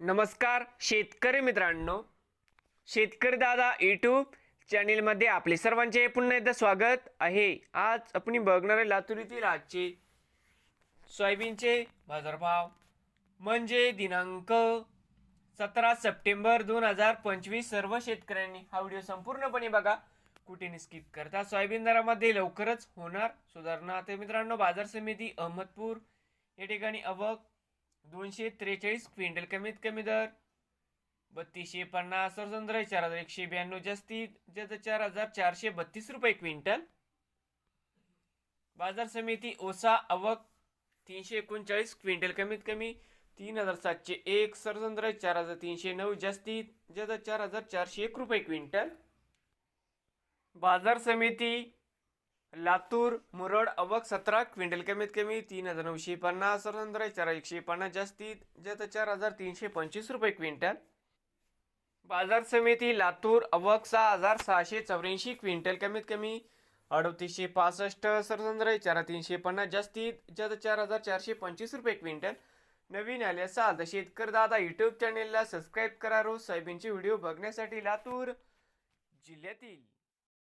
नमस्कार शेतकरी मित्रांनो. शेतकरी दादा यूट्यूब चॅनेलमध्ये आपले सर्वांचे पुन्हा एकदा स्वागत आहे. आज आपण बघणार आहे लातूर येथील आजचे सोयाबीनचे बाजारभाव. म्हणजे दिनांक सतरा सप्टेंबर दोन हजार पंचवीस सर्व शेतकऱ्यांनी हा व्हिडिओ संपूर्णपणे बघा. कुठे स्किप करता सोयाबीन दरामध्ये लवकरच होणार सुधारणा. तर मित्रांनो बाजार समिती अहमदपूर या ठिकाणी अवक दोनशे त्रेचाळीस क्विंटल कमीत कमी दर. बत्तीसशे पन्नास सरसंद्र चार हजार. एकशे ब्याण्णव जास्तीत जास्त चार हजार चारशे बत्तीस रुपये क्विंटल. बाजार समिती ओसा अवक तीनशे एकोणचाळीस क्विंटल कमीत कमी. तीन हजार सातशे एक सरसंद्र चार हजार तीनशे नऊ जास्तीत जास्त चार हजार चारशे एक रुपये क्विंटल. बाजार समिती लातूर मुरड अवक सतरा क्विंटल कमीत कमी तीन हजार नऊशे पन्नास सरसंद्र चार एकशे पन्नास जास्तीत जास्त चार हजार तीनशे पंचवीस रुपये क्विंटल. बाजार समिती लातूर अवक सहा हजार सहाशे चौऱ्याऐंशी क्विंटल कमीत कमी अडतीसशे पासष्ट सरसंद्र चार तीनशे पन्नास जास्तीत जास्त चार हजार चारशे पंचवीस रुपये क्विंटल. नवीन आले असाल तर शेतकरी दादा यूट्यूब चॅनेलला सबस्क्राईब करा रोज सोयाबीनचे व्हिडिओ बघण्यासाठी लातूर जिल्ह्यातील.